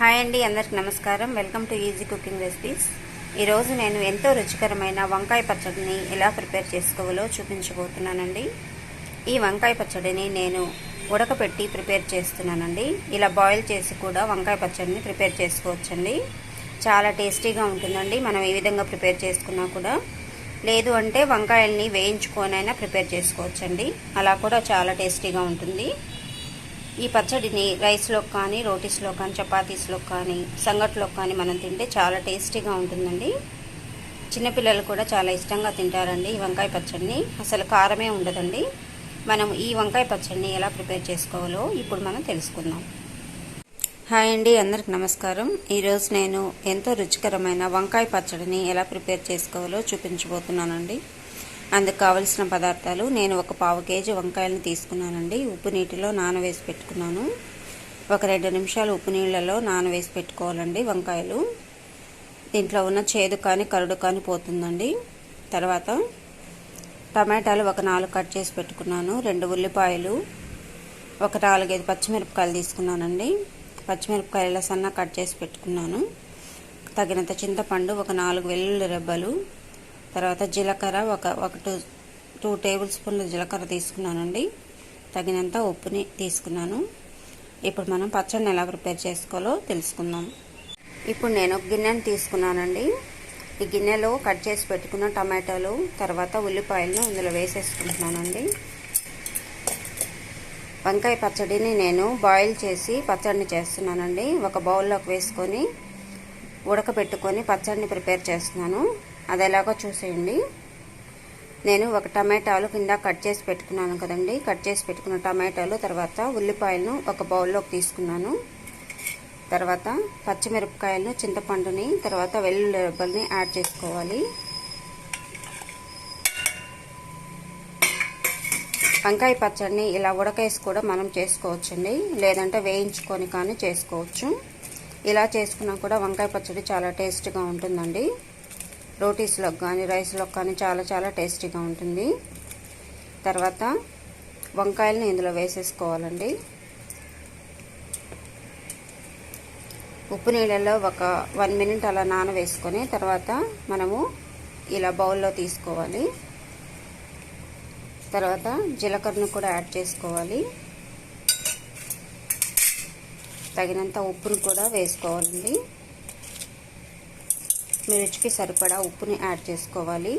Hi అండి అందరికి నమస్కారం. Welcome to easy cooking recipes. ఈరోజు నేను ఎంతో రుచికరమైన వంకాయ పచ్చడిని ఎలా ప్రిపేర్ చేసుకోవాలో చూపించబోతున్నానండి. ఈ వంకాయ పచ్చడిని నేను ఉడకపెట్టి ప్రిపేర్ చేస్తున్నానండి. ఇలా బాయిల్ చేసి కూడా వంకాయ పచ్చడిని ప్రిపేర్ చేసుకోవచ్చండి. చాలా టేస్టీగా ఉంటుందండి. మనం ఈ విధంగా ప్రిపేర్ చేసుకున్నా కూడా. లేదు అంటే వంకాయల్ని వేయించుకొనైనా ప్రిపేర్ చేసుకోవచ్చండి. అలా కూడా చాలా టేస్టీగా ఉంటుంది. ఈ పచ్చడిని రైస్లో కానీ రోటీస్లో కానీ చపాతీస్లో కానీ సంగట్లో కానీ మనం తింటే చాలా టేస్టీగా ఉంటుందండి. చిన్నపిల్లలు కూడా చాలా ఇష్టంగా తింటారండి ఈ వంకాయ పచ్చడిని. అసలు కారమే ఉండదండి. మనం ఈ వంకాయ పచ్చడిని ఎలా ప్రిపేర్ చేసుకోవాలో ఇప్పుడు మనం తెలుసుకుందాం. హాయ్ అండి అందరికి నమస్కారం. ఈరోజు నేను ఎంతో రుచికరమైన వంకాయ పచ్చడిని ఎలా ప్రిపేర్ చేసుకోవాలో చూపించబోతున్నానండి. అందుకు కావలసిన పదార్థాలు నేను ఒక పావు కేజీ వంకాయలను తీసుకున్నానండి. ఉప్పు నీటిలో నానవేసి పెట్టుకున్నాను. ఒక రెండు నిమిషాలు ఉప్పు నీళ్ళలో నానవేసి పెట్టుకోవాలండి వంకాయలు. దీంట్లో ఉన్న చేదు కానీ కరుడు కానీ పోతుందండి. తర్వాత టమాటాలు ఒక నాలుగు కట్ చేసి పెట్టుకున్నాను. రెండు ఉల్లిపాయలు ఒక నాలుగైదు పచ్చిమిరపకాయలు తీసుకున్నానండి. పచ్చిమిరపకాయల సన్న కట్ చేసి పెట్టుకున్నాను. తగినంత చింతపండు ఒక నాలుగు వెల్లుల్లి రెబ్బలు తర్వాత జీలకర్ర ఒక ఒక టూ టూ టేబుల్ స్పూన్ల జీలకర్ర తీసుకున్నానండి. తగినంత ఉప్పుని తీసుకున్నాను. ఇప్పుడు మనం పచ్చడిని ఎలా ప్రిపేర్ చేసుకోవాలో తెలుసుకుందాం. ఇప్పుడు నేను ఒక గిన్నెను తీసుకున్నానండి. ఈ గిన్నెలో కట్ చేసి పెట్టుకున్న టమాటాలు తర్వాత ఉల్లిపాయలను ఇందులో వేసేసుకుంటున్నానండి. వంకాయ పచ్చడిని నేను బాయిల్ చేసి పచ్చడిని చేస్తున్నానండి. ఒక బౌల్లోకి వేసుకొని ఉడకబెట్టుకొని పచ్చడిని ప్రిపేర్ చేస్తున్నాను. అది ఎలాగో చూసేయండి. నేను ఒక టమాటాలు కింద కట్ చేసి పెట్టుకున్నాను కదండి. కట్ చేసి పెట్టుకున్న టమాటాలు తర్వాత ఉల్లిపాయలను ఒక బౌల్లోకి తీసుకున్నాను. తర్వాత పచ్చిమిరపకాయలను చింతపండుని తర్వాత వెల్లుల్లి రెబ్బల్ని యాడ్ చేసుకోవాలి. వంకాయ పచ్చడిని ఇలా ఉడకేసి కూడా మనం చేసుకోవచ్చండి. లేదంటే వేయించుకొని కానీ చేసుకోవచ్చు. ఇలా చేసుకున్నా కూడా వంకాయ పచ్చడి చాలా టేస్ట్గా ఉంటుందండి. రోటీస్లోకి కానీ రైస్లోకి కానీ చాలా చాలా టేస్టీగా ఉంటుంది. తర్వాత వంకాయలని ఇందులో వేసేసుకోవాలండి. ఉప్పు నీళ్ళలో ఒక వన్ మినిట్ అలా నానవేసుకొని తర్వాత మనము ఇలా బౌల్లో తీసుకోవాలి. తర్వాత జీలకర్రను కూడా యాడ్ చేసుకోవాలి. తగినంత ఉప్పును కూడా వేసుకోవాలండి. మిర్చికి సరిపడా ఉప్పుని యాడ్ చేసుకోవాలి.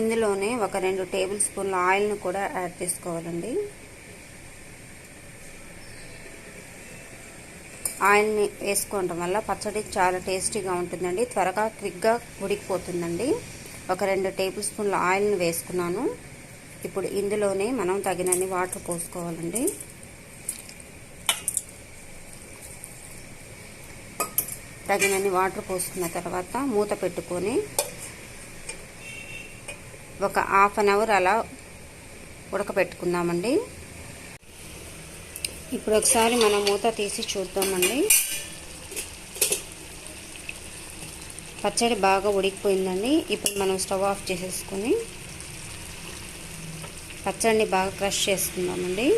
ఇందులోనే ఒక రెండు టేబుల్ స్పూన్ల ఆయిల్ను కూడా యాడ్ చేసుకోవాలండి. ఆయిల్ని వేసుకోవడం వల్ల పచ్చడి చాలా టేస్టీగా ఉంటుందండి. త్వరగా క్విక్గా ఉడికిపోతుందండి. ఒక రెండు టేబుల్ స్పూన్ల ఆయిల్ని వేసుకున్నాను. ఇప్పుడు ఇందులోనే మనం తగినన్ని వాటర్ పోసుకోవాలండి. తగినన్ని వాటర్ పోసుకున్న తర్వాత మూత పెట్టుకొని ఒక హాఫ్ అన్ అవర్ అలా ఉడకపెట్టుకుందామండి ఇప్పుడు ఒకసారి మనం మూత తీసి చూద్దామండి. పచ్చడి బాగా ఉడికిపోయిందండి. ఇప్పుడు మనం స్టవ్ ఆఫ్ చేసేసుకొని పచ్చడిని బాగా క్రష్ చేసుకుందామండి.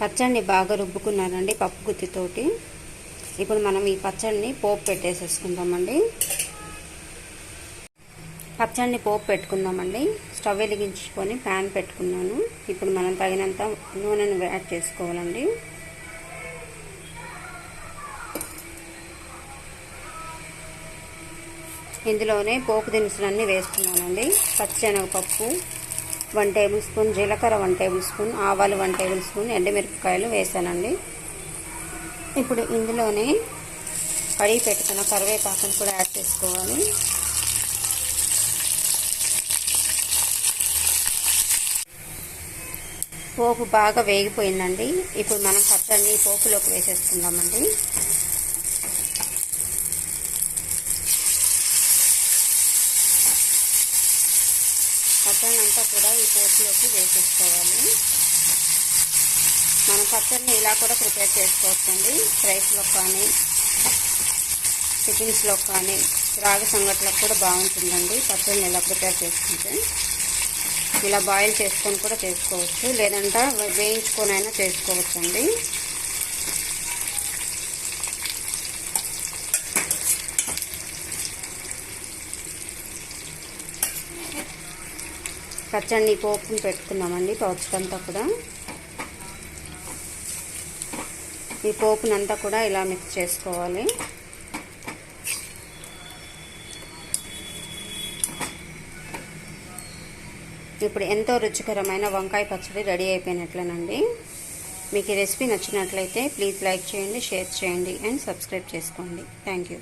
పచ్చడిని బాగా రుబ్బుకున్నానండి పప్పు గుత్తితోటి. ఇప్పుడు మనం ఈ పచ్చడిని పోపు పెట్టేసేసుకుందామండి పచ్చడిని పోపు పెట్టుకుందామండి. స్టవ్ వెలిగించుకొని ప్యాన్ పెట్టుకున్నాను. ఇప్పుడు మనం తగినంత నూనెను యాడ్ చేసుకోవాలండి. ఇందులోనే పోపు దినుసులన్నీ వేసుకున్నానండి. పచ్చనగపప్పు వన్ టేబుల్ స్పూన్ జీలకర్ర వన్ టేబుల్ స్పూన్ ఆవాలు వన్ టేబుల్ స్పూన్ ఎండుమిరపకాయలు వేసానండి. ఇప్పుడు ఇందులోనే కడిగి పెట్టుకున్న కరివేపాకును కూడా యాడ్ చేసుకోవాలి. పోపు బాగా వేగిపోయిందండి. ఇప్పుడు మనం పచ్చడిని పోపులోకి వేసేసుకుందామండి. పచ్చడి అంతా కూడా ఈ పోపులోకి వేసేసుకోవాలి. పచ్చడిని ఇలా కూడా ప్రిపేర్ చేసుకోవచ్చండి. రైస్లో కానీ టిఫిన్స్లో కానీ రాగి సంగట్లకు కూడా బాగుంటుందండి. పచ్చడిని ఇలా ప్రిపేర్ చేసుకుంటే. ఇలా బాయిల్ చేసుకొని కూడా చేసుకోవచ్చు. లేదంటే వేయించుకొని అయినా చేసుకోవచ్చు అండి పచ్చడిని పోపుని పెట్టుకున్నామండి పచ్చడంతా కూడా. ఈ పోపునంతా కూడా ఇలా మిక్స్ చేసుకోవాలి. ఇప్పుడు ఎంతో రుచికరమైన వంకాయ పచ్చడి రెడీ అయిపోయినట్లేనండి. మీకు ఈ రెసిపీ నచ్చినట్లయితే ప్లీజ్ లైక్ చేయండి షేర్ చేయండి అండ్ సబ్స్క్రైబ్ చేసుకోండి. Thank you.